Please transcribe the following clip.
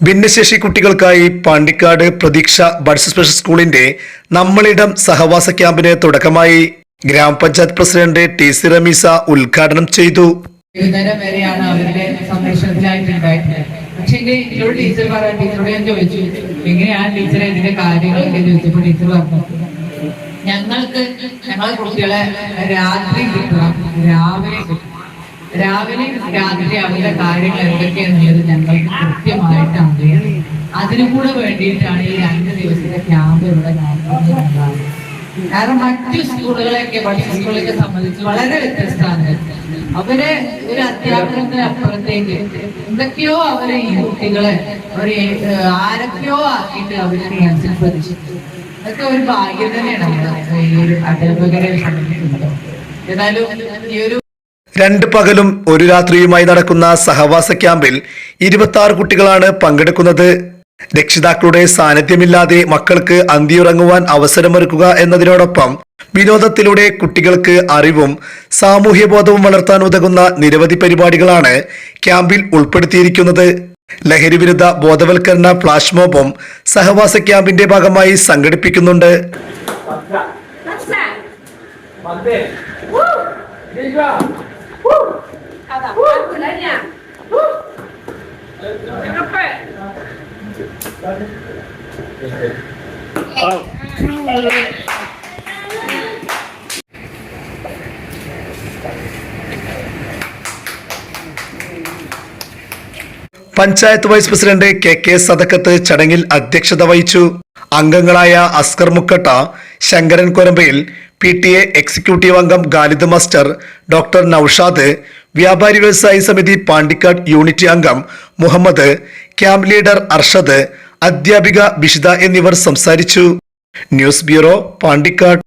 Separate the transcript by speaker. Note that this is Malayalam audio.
Speaker 1: ഭിന്നശേഷി കുട്ടികൾക്കായി പാണ്ടിക്കാട് പ്രതീക്ഷ ബഡ്സ് സ്പെഷ്യൽ സ്കൂളിന്റെ നമ്മളിടം സഹവാസ ക്യാമ്പിന് തുടക്കമായി. ഗ്രാമപഞ്ചായത്ത് പ്രസിഡന്റ് ടി സി റമീസ ഉദ്ഘാടനം ചെയ്തു.
Speaker 2: വൈകുന്നേരം വരെയാണ് അവരുടെ സംരക്ഷണത്തിലായിട്ടുണ്ടായിരുന്നത് പക്ഷേ എന്നോട് ടീച്ചർ പറയാൻ ടീച്ചറോട് ഞാൻ ചോദിച്ചു എങ്ങനെയാണ് ടീച്ചറെ ഇതിന്റെ കാര്യങ്ങളൊക്കെ ചോദിച്ചപ്പോൾ ടീച്ചർ പറഞ്ഞു ഞങ്ങൾക്ക് ഞങ്ങളെ കുട്ടികളെ രാത്രി കിട്ടണം രാവിലെ കിട്ടണം. രാവിലെ രാത്രി അവരുടെ കാര്യങ്ങൾ എന്തൊക്കെയാണെന്നുള്ളത് ഞങ്ങൾക്ക് കൃത്യമായിട്ട് അറിയാം അതിനും കൂടെ വേണ്ടിയിട്ടാണ് ഈ രണ്ട് ദിവസത്തെ ക്യാമ്പ് ഇവിടെ കാരണം മറ്റു സ്കൂളുകളെയൊക്കെ പഠിച്ച സ്കൂളൊക്കെ സംബന്ധിച്ച് വളരെ വ്യത്യസ്തമാണ്. അവരെ ഒരു അധ്യാപനത്തിന് അപ്പുറത്തേക്ക് എന്തൊക്കെയോ അവരെ ഈ കുട്ടികളെ ഒരു ആരൊക്കെയോ ആക്കിയിട്ട് അവർ മനസ്സിൽ പ്രതീക്ഷിച്ചു അതൊക്കെ ഒരു ഭാഗ്യം തന്നെയാണ് നമ്മുടെ ഈ ഒരു അധ്യാപകരെ സംബന്ധിച്ചിടത്തോളം. ഏതായാലും ഈ ഒരു
Speaker 1: രണ്ട് പകലും ഒരു രാത്രിയുമായി നടക്കുന്ന സഹവാസ ക്യാമ്പിൽ ഇരുപത്തി ആറ് കുട്ടികളാണ് പങ്കെടുക്കുന്നത്. രക്ഷിതാക്കളുടെ സാന്നിധ്യമില്ലാതെ മക്കൾക്ക് അന്തിയുറങ്ങുവാൻ അവസരമൊരുക്കുക എന്നതിനോടൊപ്പം വിനോദത്തിലൂടെ കുട്ടികൾക്ക് അറിവും സാമൂഹ്യബോധവും വളർത്താൻ ഉതകുന്ന നിരവധി പരിപാടികളാണ് ക്യാമ്പിൽ ഉൾപ്പെടുത്തിയിരിക്കുന്നത്. ലഹരി വിരുദ്ധ ബോധവൽക്കരണ ഫ്ലാഷ് മോബും സഹവാസ ക്യാമ്പിന്റെ ഭാഗമായി സംഘടിപ്പിക്കുന്നുണ്ട്. Panchayat vice president K K Sadakkath ചടങ്ങിൽ അധ്യക്ഷത വഹിച്ചു. അംഗങ്ങളായ Askar Mukkatta Sankaran Korambayil P T A executive അംഗം ഗാലിദ് മാസ്റ്റർ ഡോക്ടർ നൌഷാദ് വ്യാപാരി വ്യവസായി സമിതി പാണ്ടിക്കാട് യൂണിറ്റ് അംഗം മുഹമ്മദ് ക്യാമ്പ് ലീഡർ അർഷദ് അധ്യാപിക ബിഷിത എന്നിവർ സംസാരിച്ചു. News bureau Pandikkad.